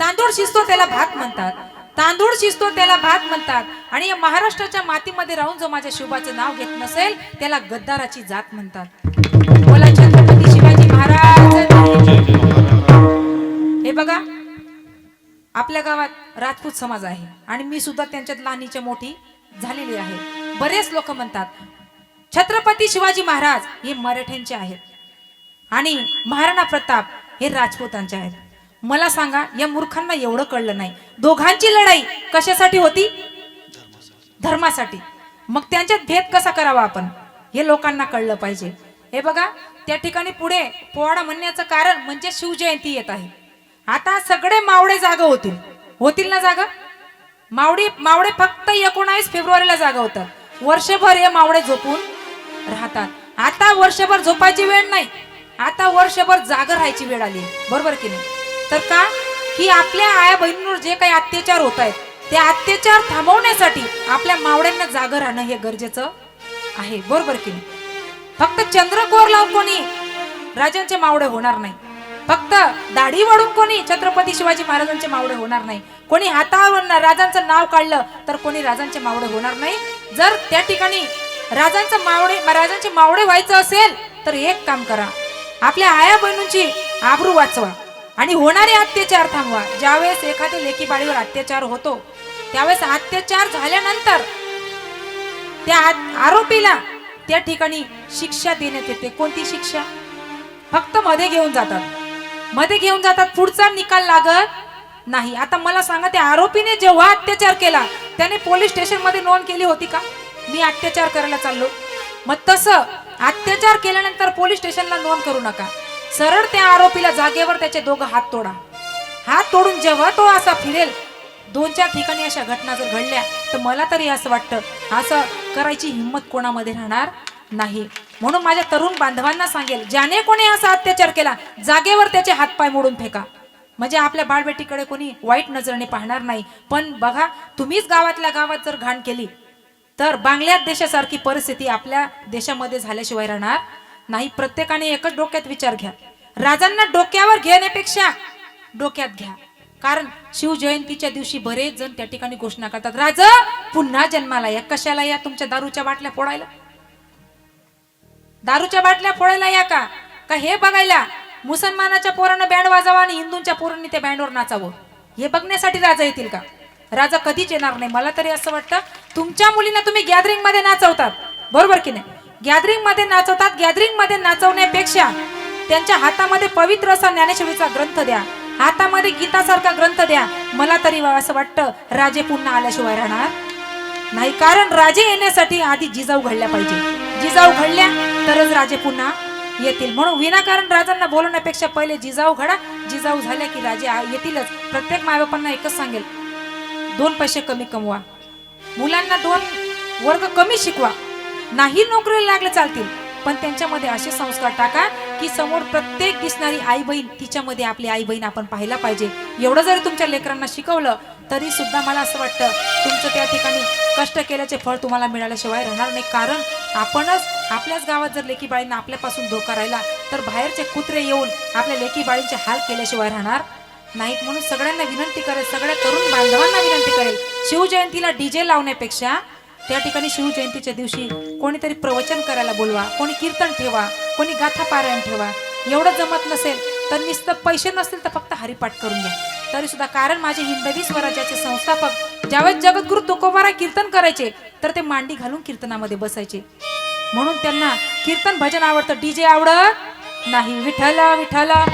तांदूळ शिजतो त्याला भात म्हणतात. तांदूळ शिजतो त्याला भात म्हणतात. आणि या महाराष्ट्राच्या मातीमध्ये राहून जो माझ्या शिवबाचं नाव घेत नसेल त्याला गद्दाराची जात म्हणतात. बोला छत्रपती शिवाजी महाराज. हे बघा आपल्या गावात राजपूत समाज आहे. आणि मी सुद्धा त्यांच्यात लहानीच्या मोठी झालेली आहे. बरेच लोक म्हणतात छत्रपती शिवाजी महाराज हे मराठ्यांचे आहेत. आणि महाराणा प्रताप हे राजपूतांचे आहेत. मला सांगा या मूर्खांना एवढं कळलं नाही. दोघांची लढाई कशासाठी होती? धर्मासाठी. मग त्यांच्यात भेद कसा करावा आपण? हे लोकांना कळलं पाहिजे. हे बघा त्या ठिकाणी पुढे पोवाडा म्हणण्याचं कारण म्हणजे शिवजयंती येत आहे. आता सगळे मावडे जागा होतील. होतील ना जागा? मावडी मावडे फक्त एकोणावीस फेब्रुवारीला जागा होतात वर्षभर हे मावडे झोपून राहतात. आता वर्षभर झोपायची वेळ नाही. आता वर्षभर जागा राहायची वेळ आली. बरोबर की नाही? तर का? की आपल्या आया बहिणींवर जे काही अत्याचार होत आहेत ते अत्याचार थांबवण्यासाठी आपल्या मावड्यांना जागं राहणं हे गरजेचं आहे. बरोबर की नाही? फक्त चंद्रकोर लावून कोणी राजांचे मावडे होणार नाही. फक्त दाढी वाढून कोणी छत्रपती शिवाजी महाराजांचे मावडे होणार नाही. कोणी हातावर राजांचं नाव काढलं तर कोणी राजांचे मावडे होणार नाही. जर त्या ठिकाणी राजांचं मावडे राजांचे मावडे व्हायचं असेल तर एक काम करा. आपल्या आया बहिणींची आबरू वाचवा. आणि होणारे अत्याचार थांबवा. ज्यावेळेस एखाद्या लेकीबाळीवर अत्याचार होतो त्यावेळेस अत्याचार झाल्यानंतर त्या आ- आरोपीला त्या ठिकाणी शिक्षा देण्यात येते. कोणती शिक्षा? फक्त मध्ये घेऊन जातात. मध्ये घेऊन जातात पुढचा निकाल लागत नाही. आता मला सांगा त्या आरोपीने जेव्हा अत्याचार केला त्याने पोलीस स्टेशनमध्ये नोंद केली होती का? मी अत्याचार करायला चाललो. मग तसं अत्याचार केल्यानंतर पोलीस स्टेशनला नोंद करू नका. सरळ त्या आरोपीला जागेवर त्याचे दोघं हात तोडा. हात तोडून जेव्हा तो असा फिरेल दोन चार ठिकाणी अशा घटना जर घडल्या तर मला तरी असं वाटतं असं करायची हिंमत कोणामध्ये राहणार नाही. म्हणून माझ्या तरुण बांधवांना सांगेल ज्याने कोणी असा अत्याचार केला जागेवर त्याचे हातपाय मोडून फेका. म्हणजे आपल्या बाळबेटीकडे कोणी वाईट नजरेने पाहणार नाही. पण बघा तुम्हीच गावातल्या गावात जर घाण केली तर बांगल्या देशासारखी परिस्थिती आपल्या देशामध्ये झाल्याशिवाय राहणार नाही. प्रत्येकाने एकच डोक्यात विचार घ्या. राजांना डोक्यावर घेण्यापेक्षा डोक्यात घ्या. कारण शिवजयंतीच्या दिवशी बरेच जण त्या ठिकाणी घोषणा करतात राजा पुन्हा जन्माला या. कशाला या? तुमच्या दारूच्या बाटल्या फोडायला. दारूच्या बाटल्या फोडायला या का? का हे बघायला? मुसलमानाच्या पोरानं बँड वाजावा आणि हिंदूंच्या पोरांनी त्या बँडवर नाचावं. हे बघण्यासाठी राजा येतील का? राजा कधीच येणार नाही. मला तरी असं वाटतं तुमच्या मुलींना तुम्ही गॅदरिंगमध्ये नाचवतात. बरोबर की नाही? गॅदरिंगमध्ये नाचवतात. गॅदरिंगमध्ये नाचवण्यापेक्षा त्यांच्या हातामध्ये पवित्र असा ज्ञानेश्वरीचा ग्रंथ द्या. हातामध्ये गीतासारखा ग्रंथ द्या. मला तरी असं वाटतं राजे पुन्हा आल्याशिवाय राहणार नाही. कारण राजे येण्यासाठी आधी जिजाऊ घडल्या पाहिजे. जिजाऊ घडल्या तरच राजे पुन्हा येतील. म्हणून विनाकारण राजांना बोलवण्यापेक्षा पहिले जिजाऊ घडा. जिजाऊ झाल्या की राजे येतीलच. प्रत्येक मायबापांना एकच सांगेल. दोन पैसे कमी कमवा. मुलांना दोन वर्ग कमी शिकवा. नाही नोकरीला लागले चालतील. पण त्यांच्यामध्ये असे संस्कार टाका की समोर प्रत्येक दिसणारी आई बहीण तिच्यामध्ये आपली आई बहीण आपण पाहायला पाहिजे. एवढं जरी तुमच्या लेकरांना शिकवलं तरी सुद्धा मला असं वाटतं तुमचं त्या ठिकाणी कष्ट केल्याचे फळ तुम्हाला मिळाल्याशिवाय राहणार नाही. कारण आपणच आपल्याच गावात जर लेकी बाळींना आपल्यापासून धोका राहिला तर बाहेरचे कुत्रे येऊन आपल्या लेकी बाळींचे हाल केल्याशिवाय राहणार नाहीत. म्हणून सगळ्यांना विनंती करेल सगळ्या तरुण बांधवांना विनंती करेल शिवजयंतीला डीजे लावण्यापेक्षा त्या ठिकाणी शिवजयंतीच्या दिवशी कोणीतरी प्रवचन करायला बोलवा कोणी कीर्तन ठेवा कोणी गाथा पारायण ठेवा. एवढं जमत नसेल तर नुसतं पैसे नसतील तर फक्त हरिपाठ करून घ्या. तरी सुद्धा कारण माझे हिंदवी स्वराज्याचे संस्थापक ज्यावेळेस जगद्गुरु तुकोबारा कीर्तन करायचे तर ते मांडी घालून कीर्तनामध्ये बसायचे. म्हणून त्यांना कीर्तन भजन आवडतं. डीजे आवडत नाही. विठला विठला